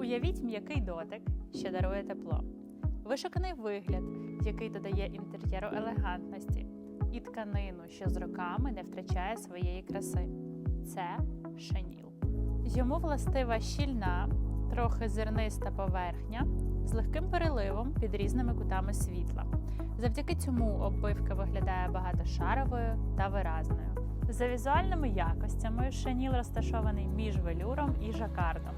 Уявіть м'який дотик, що дарує тепло, вишуканий вигляд, який додає інтер'єру елегантності, і тканину, що з роками не втрачає своєї краси. Це шаніл. Йому властива щільна, трохи зерниста поверхня з легким переливом під різними кутами світла. Завдяки цьому оббивка виглядає багатошаровою та виразною. За візуальними якостями шаніл розташований між велюром і жакардом.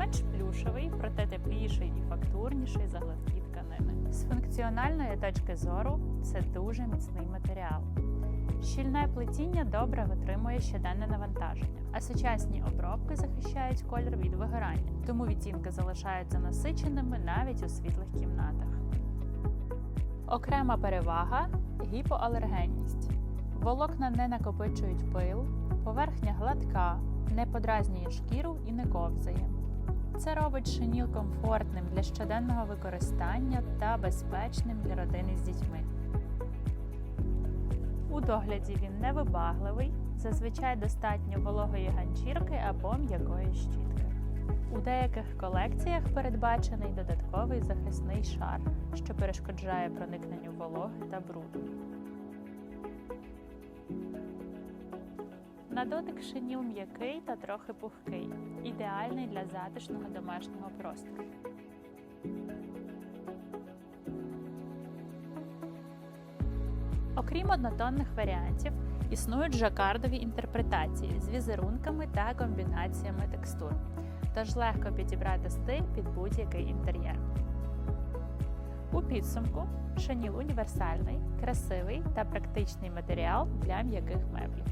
Менш плюшевий, проте тепліший і фактурніший за гладкі тканини. З функціональної точки зору це дуже міцний матеріал. Щільне плетіння добре витримує щоденне навантаження, а сучасні обробки захищають колір від вигорання, тому відтінки залишаються насиченими навіть у світлих кімнатах. Окрема перевага гіпоалергенність. Волокна не накопичують пил, поверхня гладка, не подразнює шкіру і не ковзає. Це робить шиніл комфортним для щоденного використання та безпечним для родини з дітьми. У догляді він невибагливий, зазвичай достатньо вологої ганчірки або м'якої щітки. У деяких колекціях передбачений додатковий захисний шар, що перешкоджає проникненню вологи та бруду. На дотик шиніл м'який та трохи пухкий, ідеальний для затишного домашнього простору. Окрім однотонних варіантів, існують жакардові інтерпретації з візерунками та комбінаціями текстур, тож легко підібрати стиль під будь-який інтер'єр. У підсумку шаніл універсальний, красивий та практичний матеріал для м'яких меблів.